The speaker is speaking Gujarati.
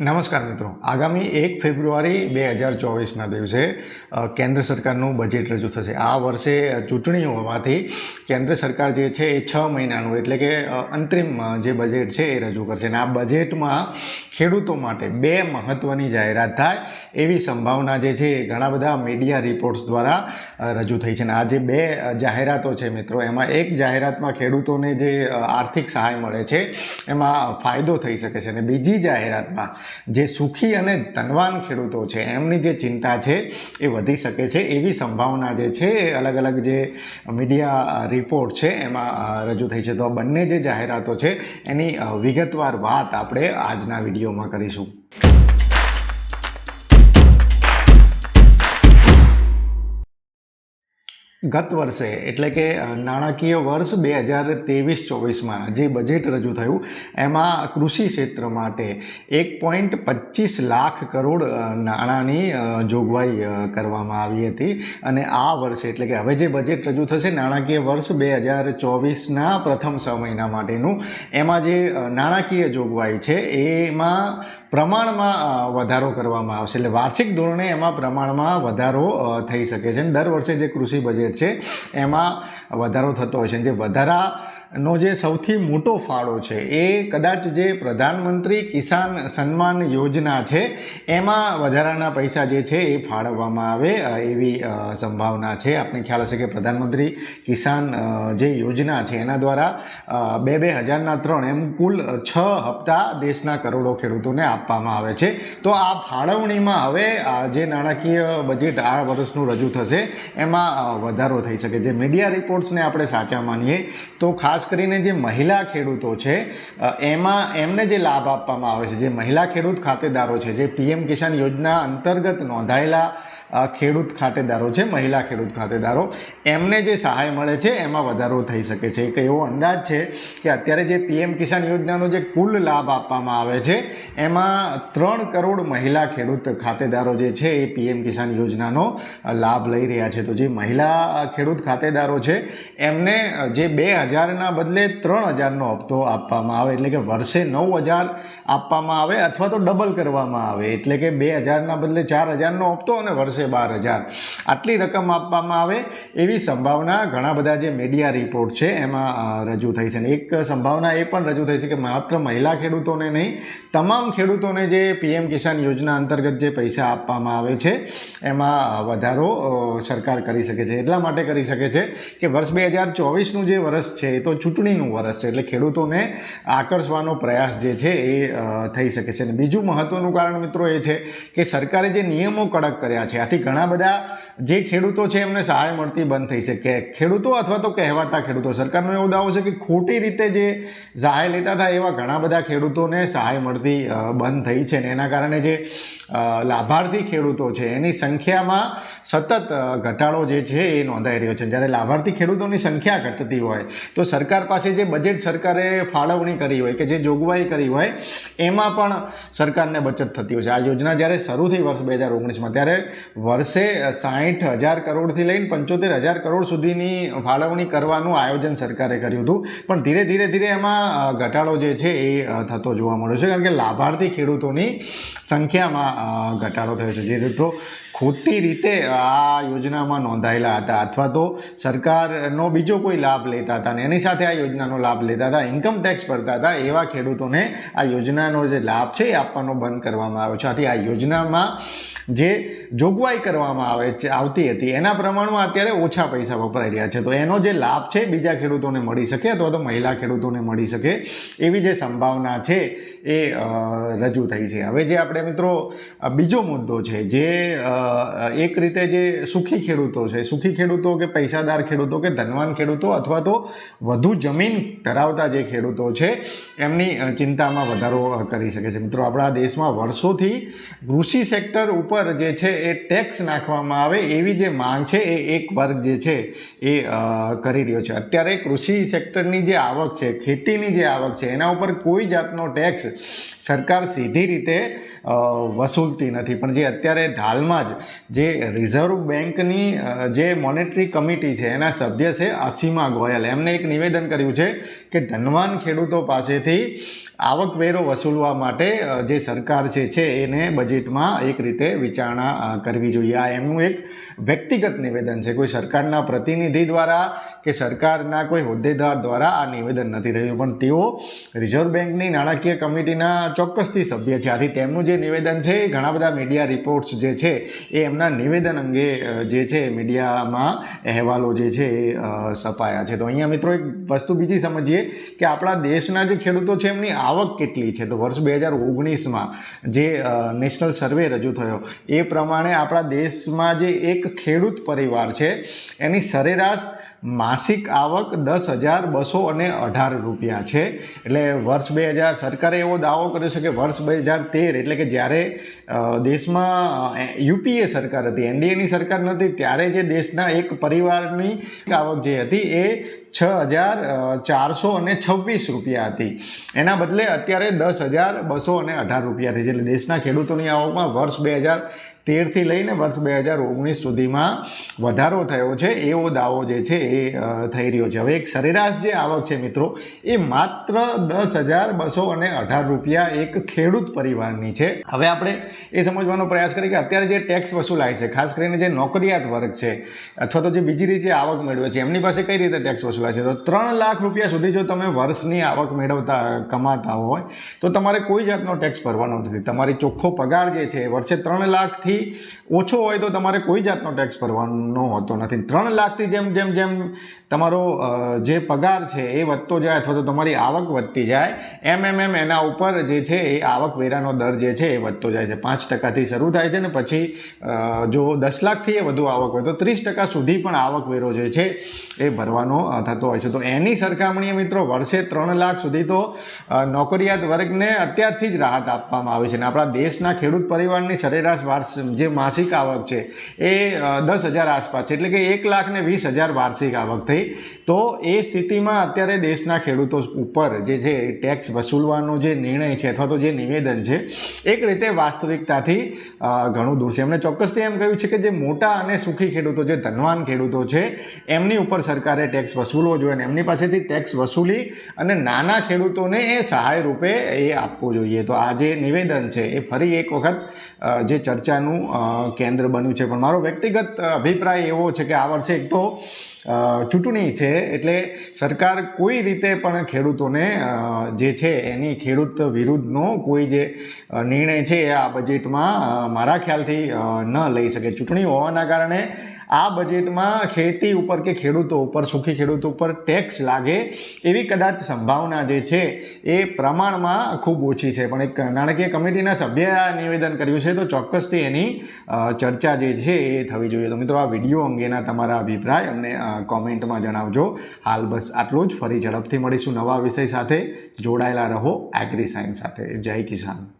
નમસ્કાર મિત્રો. આગામી એક ફેબ્રુઆરી બે હજાર ચોવીસના દિવસે કેન્દ્ર સરકારનું બજેટ રજૂ થશે. આ વર્ષે ચૂંટણી હોવાથી કેન્દ્ર સરકાર જે છે એ છ મહિનાનું, એટલે કે અંતરિમ જે બજેટ છે એ રજૂ કરશે. અને આ બજેટમાં ખેડૂતો માટે બે મહત્ત્વની જાહેરાત થાય એવી સંભાવના જે છે એ ઘણા બધા મીડિયા રિપોર્ટ્સ દ્વારા રજૂ થઈ છે. અને આ જે બે જાહેરાતો છે મિત્રો, એમાં એક જાહેરાતમાં ખેડૂતોને જે આર્થિક સહાય મળે છે, એમાં ફાયદો થઈ શકે છે. અને બીજી જાહેરાતમાં જે સુખી અને ધનવાન ખેડૂતો છે, એમની જે ચિંતા છે એ વધી શકે છે. એવી સંભાવના જે છે, એ અલગ અલગ જે મીડિયા રિપોર્ટ છે, એમાં રજૂ થઈ છે. તો આ બંને જે જાહેરાતો છે, એની વિગતવાર વાત આપણે આજના વિડીયોમાં કરીશું. ગત વર્ષે, એટલે કે નાણાકીય વર્ષ બે હજાર ત્રેવીસ ચોવીસમાં જે બજેટ રજૂ થયું, એમાં કૃષિ ક્ષેત્ર માટે એક પોઈન્ટ પચીસ લાખ કરોડ નાણાંની જોગવાઈ કરવામાં આવી હતી. અને આ વર્ષે, એટલે કે હવે જે બજેટ રજૂ થશે, નાણાકીય વર્ષ બે હજાર ચોવીસના પ્રથમ છ મહિના માટેનું, એમાં જે નાણાકીય જોગવાઈ છે, એમાં પ્રમાણમાં વધારો કરવામાં આવશે. એટલે વાર્ષિક ધોરણે એમાં પ્રમાણમાં વધારો થઈ શકે છે. દર વર્ષે જે કૃષિ બજેટ છે એમાં વધારો થતો હોય છે. જે જે વધારાનો જે સૌથી મોટો ફાળો છે, એ કદાચ જે પ્રધાનમંત્રી કિસાન સન્માન યોજના છે, એમાં વધારાના પૈસા જે છે એ ફાળવવામાં આવે એવી સંભાવના છે. આપણે ખ્યાલ હશે કે પ્રધાનમંત્રી કિસાન જે યોજના છે, એના દ્વારા બે બે હજારના ત્રણ એમ કુલ છ હપ્તા દેશના કરોડો ખેડૂતોને આપવામાં આવે છે. તો આ ફાળવણીમાં હવે જે નાણાકીય બજેટ આ વર્ષનું રજૂ થશે, એમાં વધારો થઈ શકે. જે મીડિયા રિપોર્ટ્સને આપણે સાચા માનીએ, તો ખાસ કરીને જે મહિલા ખેડૂતો છે એમાં એમને જે લાભ આપવામાં આવે છે, જે મહિલા ખેડૂત ખાતેદારો છે, જે પીએમ કિસાન યોજના અંતર્ગત નોંધાયેલા ખેડૂત ખાતેદારો છે, મહિલા ખેડૂત ખાતેદારો, એમને જે સહાય મળે છે, એમાં વધારો થઈ શકે છે. એક એવો અંદાજ છે કે અત્યારે જે પીએમ કિસાન યોજનાનો જે કુલ લાભ આપવામાં આવે છે, એમાં ત્રણ કરોડ મહિલા ખેડૂત ખાતેદારો જે છે, એ પીએમ કિસાન યોજનાનો લાભ લઈ રહ્યા છે. તો જે મહિલા ખેડૂત ખાતેદારો છે, એમને જે બે હજારના બદલે ત્રણ હજારનો હપ્તો આપવામાં આવે, એટલે કે વર્ષે નવ હજાર આપવામાં આવે અથવા તો ડબલ કરવામાં આવે. એટલે કે બે હજારના બદલે ચાર હજારનો હપ્તો અને વર્ષે બાર હજાર. આટલી રકમ આપવામાં આવે એવી સંભાવના ઘણા બધા જે મીડિયા રિપોર્ટ છે એમાં રજૂ થઈ છે. અને એક સંભાવના એ પણ રજૂ થઈ છે કે માત્ર મહિલા ખેડૂતોને નહીં, તમામ ખેડૂતોને જે પીએમ કિસાન યોજના અંતર્ગત જે પૈસા આપવામાં આવે છે, એમાં વધારો સરકાર કરી શકે છે. એટલા માટે કરી શકે છે કે વર્ષ બે હજાર ચોવીસનું જે વર્ષ છે એ તો ચૂંટણીનું વર્ષ છે. એટલે ખેડૂતોને આકર્ષવાનો પ્રયાસ જે છે એ થઈ શકે છે. અને બીજું મહત્ત્વનું કારણ મિત્રો એ છે કે સરકારે જે નિયમો કડક કર્યા છે આથી ઘણા બધા જે ખેડૂતો છે એમને સહાય મળતી બંધ થઈ છે. કે ખેડૂતો અથવા તો કહેવાતા ખેડૂતો. સરકારનો એવો દાવો છે કે ખોટી રીતે જે સહાય લેતા હતા એવા ઘણા બધા ખેડૂતોને સહાય મળતી બંધ થઈ છે ને એના કારણે જે લાભાર્થી ખેડૂતો છે એની સંખ્યામાં સતત ઘટાડો જે છે એ નોંધાઈ રહ્યો છે. જ્યારે લાભાર્થી ખેડૂતોની સંખ્યા ઘટતી હોય, તો સરકાર પાસે જે બજેટ સરકારે ફાળવણી કરી હોય કે જે જોગવાઈ કરી હોય, એમાં પણ સરકારને બચત થતી હોય છે. આ યોજના જ્યારે શરૂ થઈ વર્ષ બે હજાર ઓગણીસમાં, ત્યારે વર્ષે સાહીઠ હજાર કરોડથી લઈને પંચોતેર હજાર કરોડ સુધીની ફાળવણી કરવાનું આયોજન સરકારે કર્યું હતું. પણ ધીરે ધીરે ધીરે એમાં ઘટાડો જે છે એ થતો જોવા મળ્યો છે. કારણ કે લાભાર્થી ખેડૂતોની સંખ્યામાં ઘટાડો થયો છે. જે મિત્રો ખોટી રીતે આ યોજનામાં નોંધાયેલા હતા. અથવા તો સરકારનો બીજો કોઈ લાભ લેતા હતા અને એની સાથે આ યોજનાનો લાભ લેતા હતા, ઇન્કમ ટેક્સ ભરતા હતા, એવા ખેડૂતોને આ યોજનાનો જે લાભ છે એ આપવાનો બંધ કરવામાં આવ્યો છે. આથી આ યોજનામાં જે જોગવાઈ કરવામાં આવે છે આવતી હતી. એના પ્રમાણમાં અત્યારે ઓછા પૈસા વપરાઈ રહ્યા છે. તો એનો જે લાભ છે બીજા ખેડૂતોને મળી શકે અથવા તો મહિલા ખેડૂતોને મળી શકે એવી જે સંભાવના છે એ રજૂ થઈ છે. હવે જે આપણે મિત્રો બીજો મુદ્દો છે જે એક રીતે જે સુખી ખેડૂતો છે, સુખી ખેડૂતો કે પૈસાદાર ખેડૂતો કે ધનવાન ખેડૂતો અથવા તો વધુ જમીન ધરાવતા જે ખેડૂતો છે, એમની ચિંતામાં વધારો કરી શકે છે. મિત્રો, આપણા દેશમાં વર્ષોથી કૃષિ સેક્ટર ઉપર જે છે એ ટેક્સ નાખવામાં આવે એવી જે માંગ છે એ એક વર્ગ જે છે એ કરી રહ્યો છે. અત્યારે કૃષિ સેક્ટરની જે આવક છે, ખેતીની જે આવક છે, એના ઉપર કોઈ જાતનો ટેક્સ સરકાર સીધી રીતે વસૂલતી નથી. પણ જે અત્યારે હાલમાં જ જે રિઝર્વ બેંકની જે મોનેટરી કમિટી છે, એના સભ્ય છે અસીમા ગોયલ. એમને એક નિવેદન કર્યું છે કે ધનવાન ખેડૂતો પાસેથી આવકવેરો વસૂલવા માટે જે સરકાર છે, એને બજેટમાં એક રીતે વિચારણા કરવી જોઈએ. આ એમનું એક વ્યક્તિગત નિવેદન છે. કોઈ સરકારના પ્રતિનિધિ દ્વારા કે સરકારના કોઈ હોદ્દેદાર દ્વારા આ નિવેદન નથી થયું. પણ તેઓ રિઝર્વ બેંકની નાણાકીય કમિટીના ચોક્કસથી સભ્ય છે. આથી તેમનું જે નિવેદન છે, એ ઘણા બધા મીડિયા રિપોર્ટ્સ જે છે, એ એમના નિવેદન અંગે જે છે, મીડિયામાં અહેવાલો જે છે, એ સપાયા છે. તો અહીંયા મિત્રો એક વસ્તુ બીજી સમજીએ કે આપણા દેશના જે ખેડૂતો છે, એમની આવક કેટલી છે? તો વર્ષ બે હજાર ઓગણીસમાં જે નેશનલ સર્વે રજૂ થયો, એ પ્રમાણે આપણા દેશમાં જે એક ખેડૂત પરિવાર છે, એની સરેરાશ માસિક આવક દસ હજાર બસો અને અઢાર રૂપિયા છે. એટલે વર્ષ બે હજાર સરકારે એવો દાવો કર્યો છે કે વર્ષ બે હજાર તેર એટલે કે જ્યારે દેશમાં યુપીએ સરકાર હતી એનડીએની સરકાર નથી ત્યારે જે દેશના એક પરિવારની આવક જે હતી એ છ હજાર ચારસો અને છવ્વીસ રૂપિયા હતી. એના બદલે અત્યારે દસ હજાર બસો અને અઢાર રૂપિયા થઈ છે. એટલે દેશના ખેડૂતોની આવકમાં વર્ષ બે હજાર તેરથી લઈને વર્ષ બે હજાર ઓગણીસ સુધીમાં વધારો થયો છે. એવો દાવો જે છે એ થઈ રહ્યો છે. હવે એક સરેરાશ જે આવક છે મિત્રો, એ માત્ર દસ હજાર બસો અને અઢાર રૂપિયા એક ખેડૂત પરિવારની છે. હવે આપણે એ સમજવાનો પ્રયાસ કરીએ કે અત્યારે જે ટેક્સ વસૂલાય છે, ખાસ કરીને જે નોકરિયાત વર્ગ છે, અથવા તો જે બીજી રીતે આવક મેળવે છે, એમની પાસે કઈ રીતે ટેક્સ વસૂલાય છે? તો ત્રણ લાખ રૂપિયા સુધી જો તમે વર્ષની આવક મેળવતા, કમાતા હોય, તો તમારે કોઈ જાતનો ટેક્સ ભરવાનો નથી. તમારી ચોખ્ખો પગાર જે છે વર્ષે ત્રણ લાખથી ઓછો હોય તો તમારે કોઈ જાતનો ટેક્સ ભરવાનો હોતો નથી. ત્રણ લાખથી જેમ જેમ જેમ તમારો જે પગાર છે એ વધતો જાય અથવા તો તમારી આવક વધતી જાય, એમ એમ એમ એના ઉપર જે છે એ આવકવેરાનો દર જે છે એ વધતો જાય છે. પાંચ ટકાથી શરૂ થાય છે ને પછી જો દસ લાખથી એ વધુ આવક હોય તો ત્રીસ ટકા સુધી પણ આવકવેરો જે છે એ ભરવાનો થતો હોય છે. તો એની સરખામણીએ મિત્રો વર્ષે ત્રણ લાખ સુધી તો નોકરિયાત વર્ગને અત્યારથી જ રાહત આપવામાં આવે છે. અને આપણા દેશના ખેડૂત પરિવારની સરેરાશ વાર્ષ જે માસિક આવક છે એ દસ હજાર આસપાસ છે. એટલે કે એક લાખ ને વીસ હજાર વાર્ષિક આવક થઈ. તો એ સ્થિતિમાં અત્યારે દેશના ખેડૂતો ઉપર જે છે ટેક્સ વસૂલવાનો જે નિર્ણય છે અથવા તો જે નિવેદન છે, એક રીતે વાસ્તવિકતાથી ઘણું દૂર છે. એમણે ચોક્કસથી એમ કહ્યું છે કે જે મોટા અને સુખી ખેડૂતો જે ધનવાન ખેડૂતો છે, એમની ઉપર સરકારે ટેક્સ વસૂલવો જોઈએ અને એમની પાસેથી ટેક્સ વસૂલી અને નાના ખેડૂતોને એ સહાય રૂપે એ આપવું જોઈએ. તો આ જે નિવેદન છે એ ફરી એક વખત જે ચર્ચાનું અ, કેન્દ્ર બન્યું છે. પણ મારો વ્યક્તિગત અભિપ્રાય એવો છે કે આ વર્ષે એક તો ચૂંટણી છે એટલે સરકાર કોઈ રીતે પણ ખેડૂતોને જે છે એની ખેડૂત વિરુદ્ધનો કોઈ જે નિર્ણય છે એ આ બજેટમાં મારા ખ્યાલથી ન લઈ શકે. ચૂંટણી હોવાના કારણે આ બજેટમાં ખેતી ઉપર કે ખેડૂતો ઉપર, સુખી ખેડૂતો ઉપર ટેક્સ લાગે એવી કદાચ સંભાવના જે છે એ પ્રમાણમાં ખૂબ ઓછી છે. પણ એક નાણાકીય કમિટીના સભ્યએ આ નિવેદન કર્યું છે, તો ચોક્કસથી એની ચર્ચા જે છે એ થવી જોઈએ. તો મિત્રો, આ વીડિયો અંગેના તમારા અભિપ્રાય અમને કોમેન્ટમાં જણાવજો. હાલ બસ આટલું જ. ફરી ઝડપથી મળીશું નવા વિષય સાથે. જોડાયેલા રહો એગ્રી સાયન્સ સાથે. જય કિસાન.